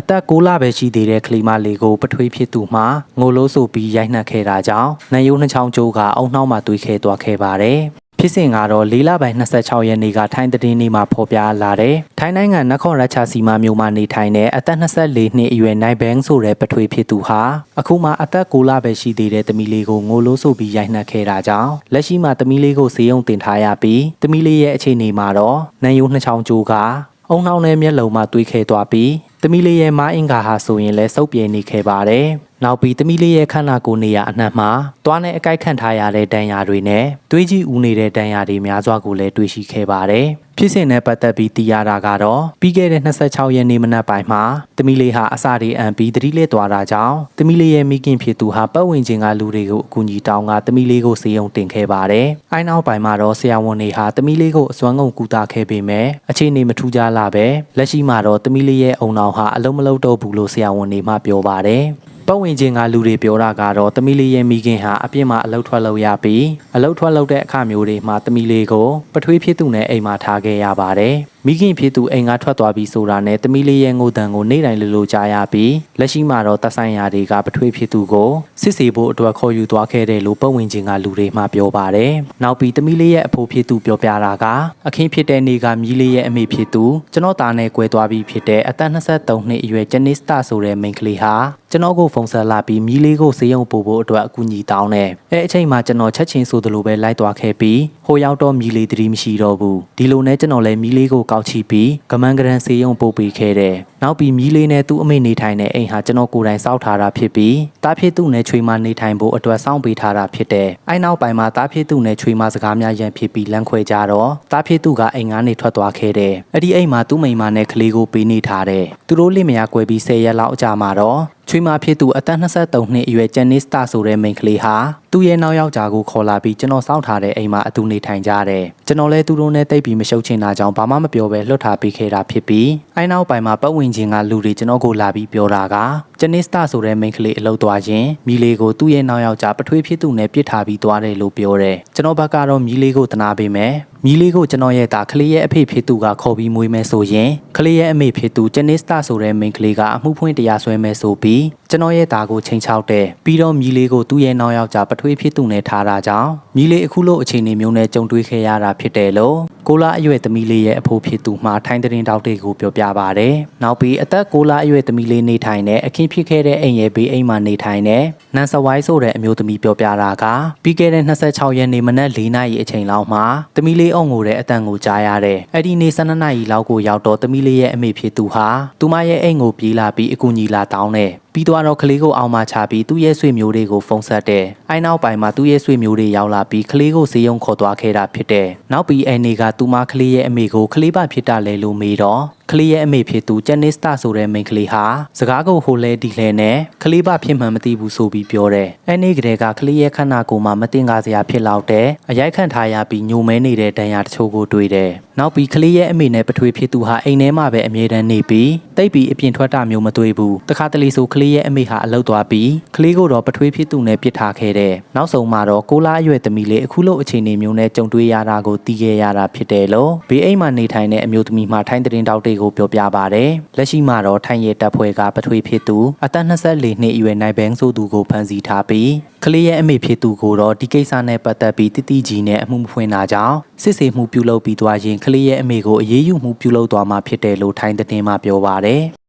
အသက်6လပဲရှိသေးတဲ့ကလေးမလေးကိုပထွေးဖြစ်သူမှငိုလို့ဆိုပြီးရိုက်နှက်ခဲ့တာကြောင့်နယုံနှချောင်းကျိုးကအုံနှောင်းမှာတွေးခဲသွားခဲ့ပါတယ်။ဖြစ်စဉ်ကတော့၄လပိုင်း26ရက်နေ့ကထိုင်းတည်င်းနေ့မှာဖော်ပြလာတဲ့ထိုင်းနိုင်ငံနခေါ်ရချာစီမာမြို့မှာနေထိုင်တဲ့အသက်24နှစ်အရွယ်နိုင်ဘန်းဆိုတဲ့ပထွေးဖြစ်သူဟာအခုမှအသက်6လပဲရှိသေးတဲ့သမီးလေးကိုငိုလို့ဆိုပြီးရိုက်နှက်ခဲ့တာကြောင့်လက်ရှိမှာသမီးလေးကိုဈေးရုံတင်ထားရပြီးသမီးလေးရဲ့အခြေအနေမှာတော့နယုံနှချောင်းကျိုးက အုံနှောင်းနဲ့မျက်လုံးမှာတွေးခဲသွားပြီးသမီးလေးရဲ့မအင်္ဂါဟာဆိုရင်လည်းစုပ်ပြေနေခဲ့ပါတယ်။နောက်ပြီးသမီးလေးရဲ့ခန္ဓာကိုယ်နေရာအနှံ့မှာတွားနဲ့အကိုက်ခံထားရတဲ့ဒဏ်ရာတွေနဲ့သွေးကြီးဦးနေတဲ့ဒဏ်ရာတွေများစွာကိုလည်းတွေ့ရှိခဲ့ပါတယ်။ ဖြစ်စဉ်နဲ့ပတ်သက်ပြီးသိရတာကတော့ပြီးခဲ့တဲ့26ရက်နေ့မနက်ပိုင်းမှာသမီးလေးဟာအစာတွေအံပြီးသတိလစ်သွားတာကြောင့်သမီးလေးရဲ့မိခင်ဖြစ်သူဟာပတ်ဝန်းကျင်ကလူတွေကိုအကူအညီတောင်းကသမီးလေးကိုစေယုံတင်ခဲ့ပါတယ်။အိုင်းနောက်ပိုင်းမှာတော့ဆရာဝန်တွေဟာသမီးလေးကိုအစွမ်းကုန်ကူတာခဲ့ပေမဲ့အခြေအနေမထူးခြားလာပဲလက်ရှိမှာတော့သမီးလေးရဲ့အုံနောင်ဟာအလုံးမလုံးတော့ဘူးလို့ဆရာဝန်တွေမှပြောပါတယ်။ ပတ်ဝန်းကျင်ကလူတွေပြောတာကတော့သမီးလေးရဲ့မိခင်ဟာအပြစ်မှာအလုတ်ထွက်လို့ရပြီးအလုတ်ထွက်လို့တဲ့အခါမျိုးတွေမှာသမီးလေးကိုပထွေးဖြစ်သူနဲ့အိမ်မှာထားခဲ့ရပါတယ် မိခင်ဖြစ်သူအိမ်ကထွက်သွားပြီးဆိုတာနဲ့သမီးလေးရဲ့ငိုတန်ကိုနေ့တိုင်းလိုလိုကြားရပြီးလက်ရှိမှာတော့တဆိုင်ရာတွေကပထွေးဖြစ်သူကိုစစ်ဆေးဖို့အတွက်ခေါ်ယူသွားခဲ့တယ်လို့ပတ်ဝန်းကျင်ကလူတွေမှပြောပါတယ်နောက်ပြီးသမီးလေးရဲ့အဖိုးဖြစ်သူပြောပြတာကအခင်းဖြစ်တဲ့နေ့ကမြီးလေးရဲ့အမေဖြစ်သူကျွန်တော်သားနဲ့ကွဲသွားပြီးဖြစ်တဲ့အသက်23နှစ်အရွယ်ဂျနီစတာဆိုတဲ့မိန်းကလေးဟာကျွန်တော်ကိုဖုန်းဆက်လာပြီးမြီးလေးကိုစေးရုံပို့ဖို့အတွက်အကူအညီတောင်းတယ်အဲအချိန်မှာကျွန်တော်ချက်ချင်းဆိုသလိုပဲလိုက်သွားခဲ့ပြီးဟိုရောက်တော့မြီးလေးတတိမရှိတော့ဘူးဒီလိုနဲ့ကျွန်တော်လည်းမြီးလေးကိုကောက်ချီပြီးကမန်းကရန်စေးရုံပို့ပေးခဲ့တယ်နောက်ပြီးမြီးလေးနဲ့သူ့အမေနေထိုင်တဲ့အိမ်ဟာကျွန်တော်ကိုယ်တိုင်စောက်ထားတာဖြစ်ပြီးတားဖြစ်သူနဲ့ချွေမနေထိုင်ဖို့အတွက်စောင့်ပေးထားတာဖြစ်တယ်အဲနောက်ပိုင်းမှာတားဖြစ်သူနဲ့ချွေမစကားများရန်ဖြစ်ပြီးလမ်းခွဲကြတော့တားဖြစ်သူကအိမ်ကနေထွက်သွားခဲ့တယ်အဲ့ဒီအိမ်မှာသူ့မိန်းမနဲ့ကလေးကိုပေးနေထားတယ်သူတို့လင်မယားကွဲပြီး10ရက်လောက်အကြာမှာတော့ချွေးမဖြစ်သူအသက်23နှစ်အရွယ်ဂျန်နစ်စတာဆိုတဲ့မိန်းကလေးဟာသူ့ရဲ့နောက်ယောက်ျားကိုခေါ်လာပြီးကျွန်တော်စောင့်ထားတဲ့အိမ်မှာအတူနေထိုင်ကြတယ်ကျွန်တော်လည်းသူတို့နဲ့တိတ်ပြီးမရှုပ်ချင်တာကြောင့်ဘာမှမပြောဘဲလွတ်ထားပေးခဲ့တာဖြစ်ပြီးအဲနောက်ပိုင်းမှာပတ်ဝန်းကျင်ကလူတွေကျွန်တော်ကိုလာပြီးပြောတာကဂျန်နစ်စတာဆိုတဲ့မိန်းကလေးအလုပ်သွားခြင်းမိလေးကိုသူ့ရဲ့နောက်ယောက်ျားပထွေးဖြစ်သူနဲ့ပြစ်ထားပြီးသွားတယ်လို့ပြောတယ်ကျွန်တော်ဘက်ကတော့မိလေးကိုတနာပေးမယ်မီးလေးကိုကျွန်တော်ရဲ့သားကလေးရဲ့အဖေဖြစ်သူကခေါ်ပြီးမွေးမယ်ဆိုရင်ကလေးရဲ့အမေဖြစ်သူဂျနစ်စတာဆိုတဲ့မိန်းကလေးကအမှုဖွင့်တရားစွဲမယ်ဆိုပြီးကျွန်တော်ရဲ့သားကိုချိန်ချောက်တယ်ပြီးတော့မီးလေးကိုသူ့ရဲ့နောက်ယောက်ျားပထွေးဖြစ်သူနဲ့ထားတာကြောင့်မီးလေးအခုလိုအခြေအနေမျိုးနဲ့ကြုံတွေ့ခဲ့ရတာဖြစ်တယ်လို့ကိုလာအရွယ်သမီးလေးရဲ့အဖိုးဖြစ်သူမှထိုင်းတဲ့ရင်တောက်တွေကိုပြောပြပါဗျ။နောက်ပြီးအသက်ကိုလာအရွယ်သမီးလေးနေထိုင်တဲ့အခင်းဖြစ်ခဲ့တဲ့အိမ်ရဲ့ဘေးအိမ်မှာနေထိုင်တဲ့နန်ဆဝိုင်းဆိုတဲ့အမျိုးသမီးပြောပြတာကပြီးခဲ့တဲ့26ရက်နေ့မနက်၄နာရီအချိန်လောက်မှာသမီးလေးအုံငိုတဲ့အတန်ကိုကြားရတယ်။အဲ့ဒီနေ့12နာရီလောက်ကိုရောက်တော့သမီးလေးရဲ့အမေဖြစ်သူဟာသူမရဲ့အိမ်ကိုပြေးလာပြီးအကူကြီးလာတောင်းတယ်။ ပြီးတော့တော့ကလေးကိုအောင်မချပြီးသူ့ရဲ့ဆွေမျိုးတွေကိုဖုန်းဆက်တယ်။အိုင်နောက်ပိုင်းမှာသူ့ရဲ့ဆွေမျိုးတွေရောက်လာပြီးကလေးကိုဈေးရုံခေါ်သွားခဲ့တာဖြစ်တယ်။နောက်ပြီးအဲ့နေကသူမကလေးရဲ့အမေကိုကလေးပါဖြစ်တာလဲလို့မေးတော့ကလေးရဲ့အမေဖြစ်သူဂျန်နစ်စတာဆိုတဲ့မိန်းကလေးဟာစကားကိုဟိုလဲဒီလဲနဲ့ကလေးပါဖြစ်မှန်မသိဘူးဆိုပြီးပြောတယ်။အဲ့ဒီကလေးကကလေးရဲ့ခန္ဓာကိုယ်မှာမတင်ကားစရာဖြစ်လောက်တဲ့အရိုက်ခံထားရပြီးညိုမဲနေတဲ့ဒဏ်ရာတချို့ကိုတွေ့တယ်။နောက်ပြီးကလေးရဲ့အမေနဲ့ပထွေးဖြစ်သူဟာအိမ်ထဲမှာပဲအမြဲတမ်းနေပြီးတိတ်ပြီးအပြင်ထွက်တာမျိုးမတွေ့ဘူး။တခါတလေဆိုကလေးရဲ့အမေဟာအလောက်သွားပြီးကလေးကိုတော့ပထွေးဖြစ်သူနဲ့ပြစ်ထားခဲ့တယ်။နောက်ဆုံးမှာတော့ကိုလာအရွယ်သမီးလေးအခုလိုအခြေအနေမျိုးနဲ့ကြုံတွေ့ရတာကိုသိခဲ့ရတာဖြစ်တယ်လို့ဘေးအိမ်မှာနေထိုင်တဲ့အမျိုးသမီးမှထိုင်းတဲ့ရင်တောက်တွေကိုပြောပြပါတယ်။လက်ရှိမှာတော့ထိုင်းရဲတပ်ဖွဲ့ကပထွေးဖြစ်သူအသက်24နှစ်အရွယ်နိုင်ဘန်းဆိုသူကိုဖမ်းဆီးထားပြီးကလေးရဲ့အမေဖြစ်သူကိုတော့ဒီကိစ္စနဲ့ပတ်သက်ပြီးတိတိကြီးနဲ့အမှုမဖွင့်တာကြောင့်စစ်ဆေးမှုပြုလုပ်ပြီးသွားရင်ကလေးရဲ့အမေကိုအရေးယူမှုပြုလုပ်သွားမှာဖြစ်တယ်လို့ထိုင်းတဲ့တင်မှပြောပါတယ်။